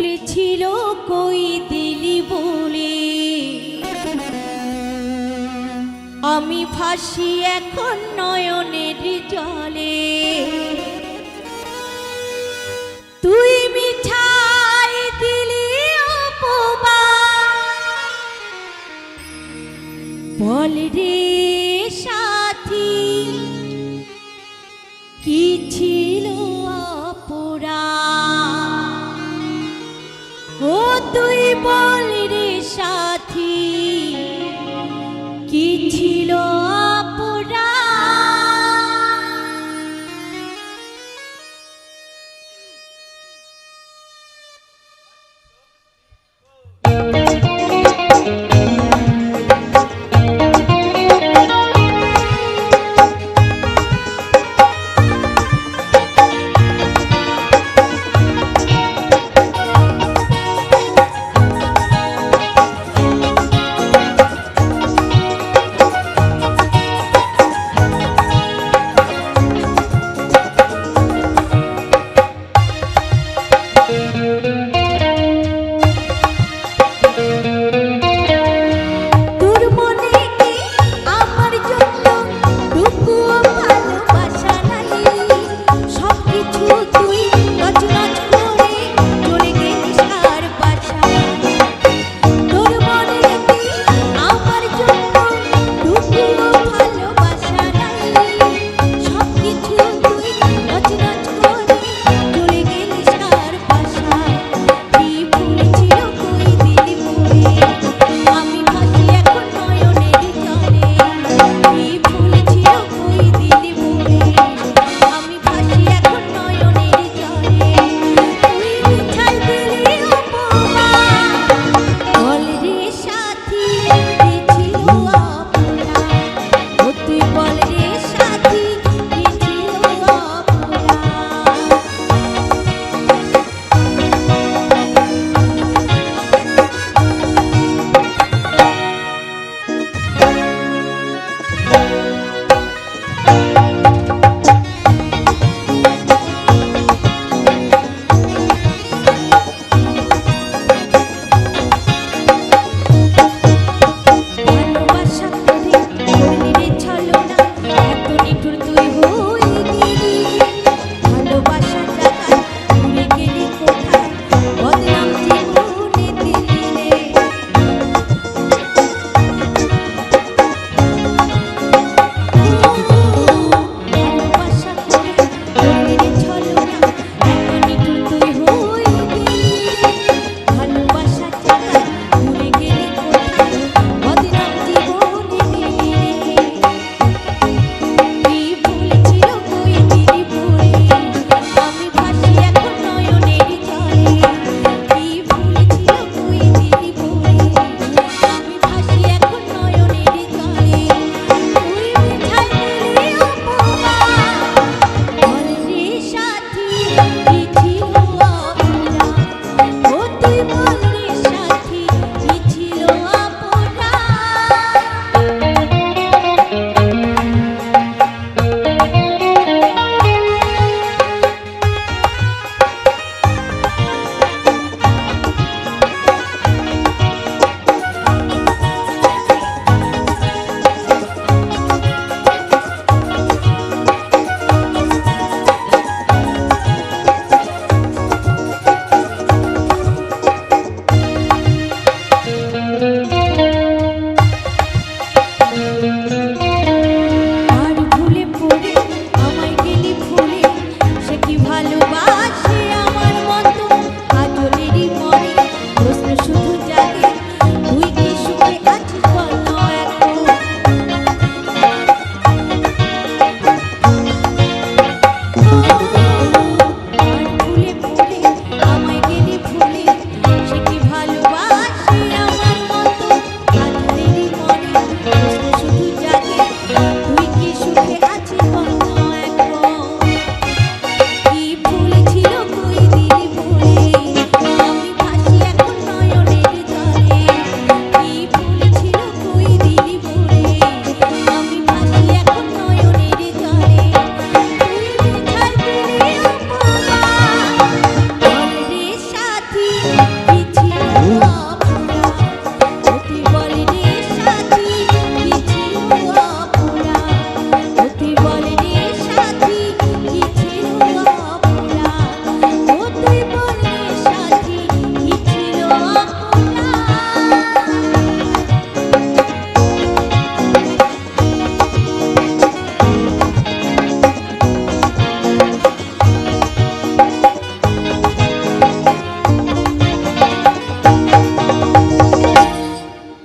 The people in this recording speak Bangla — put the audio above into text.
বলেছিল, কই দিলি বলে? আমি ফাঁসি এখন নয়নের জলে। তুই মিঠাই দিলি বল রে সাথী, কি ছিল তুই বল রে সাথী। কি ছিল অপরা